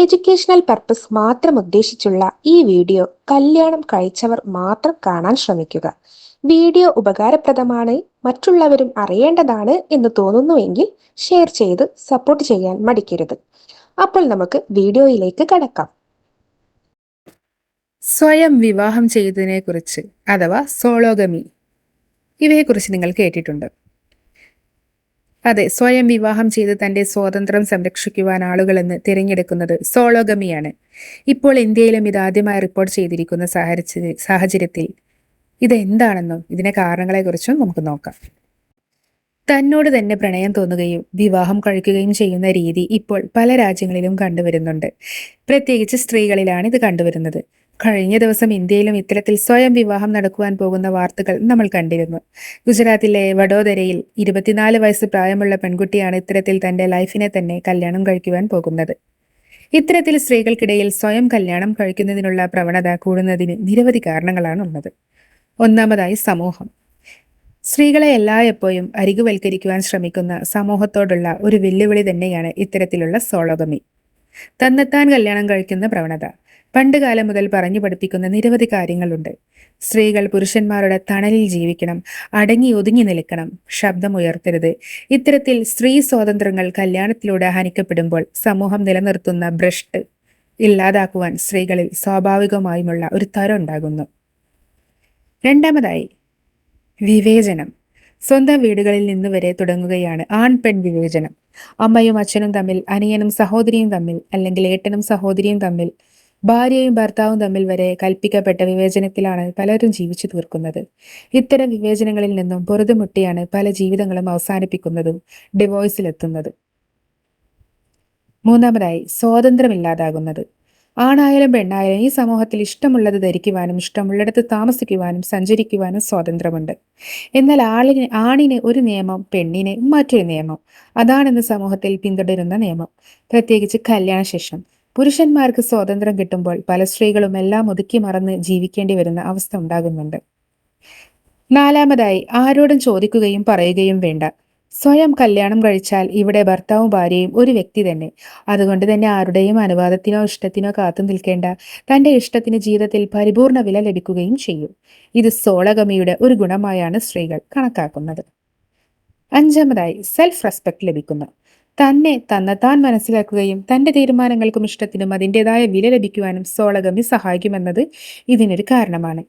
Educational purpose മാത്രം ഉദ്ദേശിച്ചുള്ള ഈ video കല്യാണം കഴിച്ചവർ മാത്രം കാണാൻ ശ്രമിക്കുക. വീഡിയോ ഉപകാരപ്രദമാണ് മറ്റുള്ളവരും അറിയേണ്ടതാണ് എന്ന് തോന്നുന്നുവെങ്കിൽ ഷെയർ ചെയ്ത് സപ്പോർട്ട് ചെയ്യാൻ മടിക്കരുത്. അപ്പോൾ നമുക്ക് വീഡിയോയിലേക്ക് കടക്കാം. സ്വയം വിവാഹം ചെയ്തതിനെ കുറിച്ച് അഥവാ സോളോഗമി. ഇവയെക്കുറിച്ച് നിങ്ങൾ കേട്ടിട്ടുണ്ട്. അതെ സ്വയം വിവാഹം ചെയ്ത് തന്റെ സ്വാതന്ത്ര്യം സംരക്ഷിക്കുവാൻ ആളുകളെന്ന് തിരഞ്ഞെടുക്കുന്നത് സോളോഗമിയാണ്. ഇപ്പോൾ ഇന്ത്യയിലും ഇത് ആദ്യമായി റിപ്പോർട്ട് ചെയ്തിരിക്കുന്ന സാഹചര്യ സാഹചര്യത്തിൽ. ഇത് എന്താണെന്നും ഇതിന്റെ കാരണങ്ങളെക്കുറിച്ചും നമുക്ക് നോക്കാം. തന്നോട് തന്നെ പ്രണയം തോന്നുകയും വിവാഹം കഴിക്കുകയും ചെയ്യുന്ന രീതി ഇപ്പോൾ പല രാജ്യങ്ങളിലും കണ്ടുവരുന്നുണ്ട്. പ്രത്യേകിച്ച് സ്ത്രീകളിലാണ് ഇത് കണ്ടുവരുന്നത്. കഴിഞ്ഞ ദിവസം ഇന്ത്യയിലും ഇത്തരത്തിൽ സ്വയം വിവാഹം നടക്കുവാൻ പോകുന്ന വാർത്തകൾ നമ്മൾ കണ്ടിരുന്നു. ഗുജറാത്തിലെ വഡോദരയിൽ ഇരുപത്തിനാല് വയസ്സ് പ്രായമുള്ള പെൺകുട്ടിയാണ് ഇത്തരത്തിൽ തന്റെ ലൈഫിനെ തന്നെ കല്യാണം കഴിക്കുവാൻ പോകുന്നത്. ഇത്തരത്തിൽ സ്ത്രീകൾക്കിടയിൽ സ്വയം കല്യാണം കഴിക്കുന്നതിനുള്ള പ്രവണത കൂടുന്നതിന് നിരവധി കാരണങ്ങളാണ് ഉള്ളത്. ഒന്നാമതായി സമൂഹം. സ്ത്രീകളെ എല്ലായ്പ്പോഴും അരികുവൽക്കരിക്കുവാൻ ശ്രമിക്കുന്ന സമൂഹത്തോടുള്ള ഒരു വെല്ലുവിളി തന്നെയാണ് ഇത്തരത്തിലുള്ള സോളോഗമി. തന്നെത്താൻ കല്യാണം കഴിക്കുന്ന പ്രവണത. പണ്ട് കാലം മുതൽ പറഞ്ഞു പഠിപ്പിക്കുന്ന നിരവധി കാര്യങ്ങളുണ്ട്. സ്ത്രീകൾ പുരുഷന്മാരുടെ തണലിൽ ജീവിക്കണം അടങ്ങി ഒതുങ്ങി നിൽക്കണം ശബ്ദമുയർത്തരുത് ഇത്തരത്തിൽ സ്ത്രീ സ്വാതന്ത്ര്യങ്ങൾ കല്യാണത്തിലൂടെ ഹനിക്കപ്പെടുമ്പോൾ സമൂഹം നിലനിർത്തുന്ന ഭ്രഷ്ട് ഇല്ലാതാക്കുവാൻ സ്ത്രീകളിൽ സ്വാഭാവികമായുമുള്ള ഒരു തരം ഉണ്ടാകുന്നു. രണ്ടാമതായി വിവേചനം. സ്വന്തം വീടുകളിൽ നിന്ന് വരെ തുടങ്ങുകയാണ് ആൺ പെൺ വിവേചനം. അമ്മയും അച്ഛനും തമ്മിൽ അനിയനും സഹോദരിയും തമ്മിൽ അല്ലെങ്കിൽ ഏട്ടനും സഹോദരിയും തമ്മിൽ ഭാര്യയും ഭർത്താവും തമ്മിൽ വരെ കൽപ്പിക്കപ്പെട്ട വിവേചനത്തിലാണ് പലരും ജീവിച്ചു തീർക്കുന്നത്. ഇത്തരം വിവേചനങ്ങളിൽ നിന്നും പൊറുതുമുട്ടിയാണ് പല ജീവിതങ്ങളും അവസാനിപ്പിക്കുന്നതും ഡിവോഴ്സിലെത്തുന്നത്. മൂന്നാമതായി സ്വാതന്ത്ര്യമില്ലാതാകുന്നത്. ആണായാലും പെണ്ണായാലും ഈ സമൂഹത്തിൽ ഇഷ്ടമുള്ളത് ധരിക്കുവാനും ഇഷ്ടമുള്ളിടത്ത് താമസിക്കുവാനും സഞ്ചരിക്കുവാനും സ്വാതന്ത്ര്യമുണ്ട്. എന്നാൽ ആളിന് ആണിന് ഒരു നിയമം പെണ്ണിന് മറ്റൊരു നിയമം. അതാണെന്ന് സമൂഹത്തിൽ പിന്തുടരുന്ന നിയമം. പ്രത്യേകിച്ച് കല്യാണശേഷം. പുരുഷന്മാർക്ക് സ്വാതന്ത്ര്യം കിട്ടുമ്പോൾ പല സ്ത്രീകളും എല്ലാം ഒതുക്കി മറന്ന് ജീവിക്കേണ്ടി വരുന്ന അവസ്ഥ ഉണ്ടാകുന്നുണ്ട്. നാലാമതായി ആരോടും ചോദിക്കുകയും പറയുകയും വേണ്ട. സ്വയം കല്യാണം കഴിച്ചാൽ ഇവിടെ ഭർത്താവും ഭാര്യയും ഒരു വ്യക്തി തന്നെ. അതുകൊണ്ട് തന്നെ ആരുടെയും അനുവാദത്തിനോ ഇഷ്ടത്തിനോ കാത്തു നിൽക്കേണ്ട. തന്റെ ഇഷ്ടത്തിന് ജീവിതത്തിൽ പരിപൂർണ വില ലഭിക്കുകയും ചെയ്യും. ഇത് സോളഗമിയുടെ ഒരു ഗുണമായാണ് സ്ത്രീകൾ കണക്കാക്കുന്നത്. അഞ്ചാമതായി സെൽഫ് റെസ്പെക്ട് ലഭിക്കുന്നു. തന്നെ തന്നെത്താൻ മനസ്സിലാക്കുകയും തന്റെ തീരുമാനങ്ങൾക്കും ഇഷ്ടത്തിനും അതിന്റെതായ വില ലഭിക്കുവാനും സോളഗമി സഹായിക്കുമെന്നത് ഇതിനൊരു കാരണമാണ്.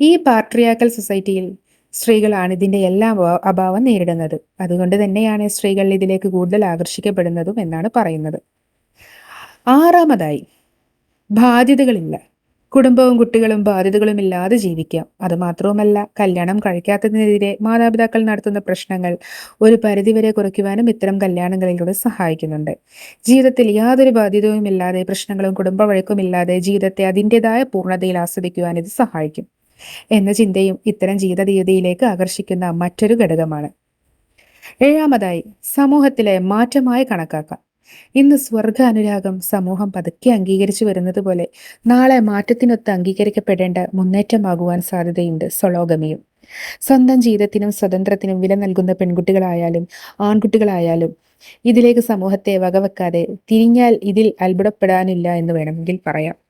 ഈ പാട്രിയാക്കൽ സൊസൈറ്റിയിൽ സ്ത്രീകളാണ് ഇതിന്റെ എല്ലാ അഭാവം നേരിടുന്നത്. അതുകൊണ്ട് തന്നെയാണ് സ്ത്രീകൾ ഇതിലേക്ക് കൂടുതൽ ആകർഷിക്കപ്പെടുന്നതും എന്നാണ് പറയുന്നത്. ആറാമതായി ബാധ്യതകളില്ല. കുടുംബവും കുട്ടികളും ബാധ്യതകളും ഇല്ലാതെ ജീവിക്കാം. അതുമാത്രവുമല്ല കല്യാണം കഴിക്കാത്തതിനെതിരെ മാതാപിതാക്കൾ നടത്തുന്ന പ്രശ്നങ്ങൾ ഒരു പരിധിവരെ കുറയ്ക്കുവാനും ഇത്തരം കല്യാണങ്ങളിലൂടെ സഹായിക്കുന്നുണ്ട്. ജീവിതത്തിൽ യാതൊരു ബാധ്യതയും ഇല്ലാതെ പ്രശ്നങ്ങളും കുടുംബ വഴക്കുമില്ലാതെ ജീവിതത്തെ അതിന്റെതായ പൂർണതയിൽ ആസ്വദിക്കുവാൻ ഇത് സഹായിക്കും. എന്ന ചിന്തയും ഇത്തരം ജീവിത രീതിയിലേക്ക് ആകർഷിക്കുന്ന മറ്റൊരു ഘടകമാണ്. ഏഴാമതായി സമൂഹത്തിലെ മാറ്റമായി കണക്കാക്കാം. ഇന്ന് സ്വർഗ അനുരാഗം സമൂഹം പതുക്കെ അംഗീകരിച്ചു വരുന്നത് പോലെ നാളെ മാറ്റത്തിനൊത്ത് അംഗീകരിക്കപ്പെടേണ്ട മുന്നേറ്റമാകുവാൻ സാധ്യതയുണ്ട് സ്വലോഗമിയും സ്വന്തം ജീവിതത്തിനും സ്വതന്ത്രത്തിനും വില നൽകുന്ന പെൺകുട്ടികളായാലും ആൺകുട്ടികളായാലും ഇതിലേക്ക് സമൂഹത്തെ വകവെക്കാതെ തിരിഞ്ഞാൽ ഇതിൽ അത്ഭുതപ്പെടാനില്ല എന്ന് വേണമെങ്കിൽ പറയാം.